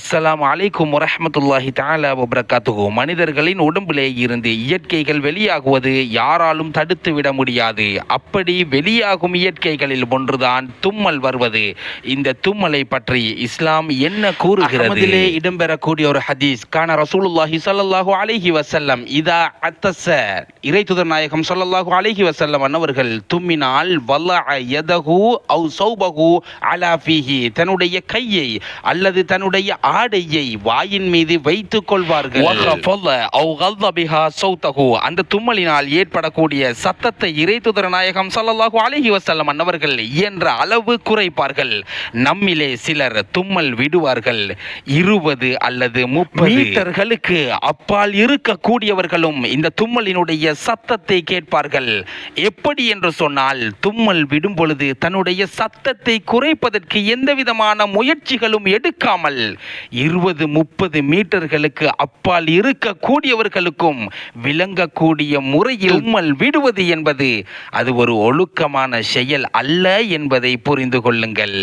அஸ்ஸலாமு அலைக்கும் வரமத்துல்லாஹி தாலா வபரகாத்துஹு. மனிதர்களின் உடம்பிலே இருந்து இயற்கைகள் வெளியாகுவது யாராலும் தடுத்து விட முடியாது. அப்படி வெளியாகும் இயற்கைகளில் ஒன்றுதான் தும்மல் வருவது. இந்த தும்மலை பற்றி இஸ்லாம் என்ன கூறுகிறது? அதிலே இடம்பெறக்கூடிய ஒரு ஹதீஸ் கான ரசூலுல்லாஹி சல்லாஹூ அலைஹி வசல்லம் இதா அத்தஸ. இறைத்துதர் நாயகம் ஸல்லல்லாஹு அலைஹி வசல்லம் அன்னவர்கள் தும்மினால் வல்ல யதகு அவு சௌபகு அலாஃபிஹி தன்னுடைய கையை அல்லது தன்னுடைய ஆடையை வாயின் மீது வைத்துக் கொள்வார்கள். அந்த தும்மலினால் ஏற்படக்கூடிய சத்தத்தை இறைத்துதர நாயகம் சல்லாஹு அலஹி வசல்லம் அன்னவர்கள் இயன்ற அளவு குறைப்பார்கள். நம்மிலே சிலர் தும்மல் விடுவார்கள். இருபது அல்லது முப்பது மீட்டர்களுக்கு அப்பால் இருக்கக்கூடியவர்களும் இந்த தும்மலினுடைய சத்தத்தை கேட்பார்கள். எப்படி என்று சொன்னால் தும்மல் விடும் பொழுது தன்னுடைய சத்தத்தை குறைப்பதற்கு எந்த விதமான முயற்சிகளும் எடுக்காமல் இருபது முப்பது மீட்டர்களுக்கு அப்பால் இருக்கக்கூடியவர்களுக்கும் விளங்கக்கூடிய முறையில் உம்மல் விடுவது என்பது அது ஒரு ஒழுக்கமான செயல் அல்ல என்பதை புரிந்து கொள்ளுங்கள்.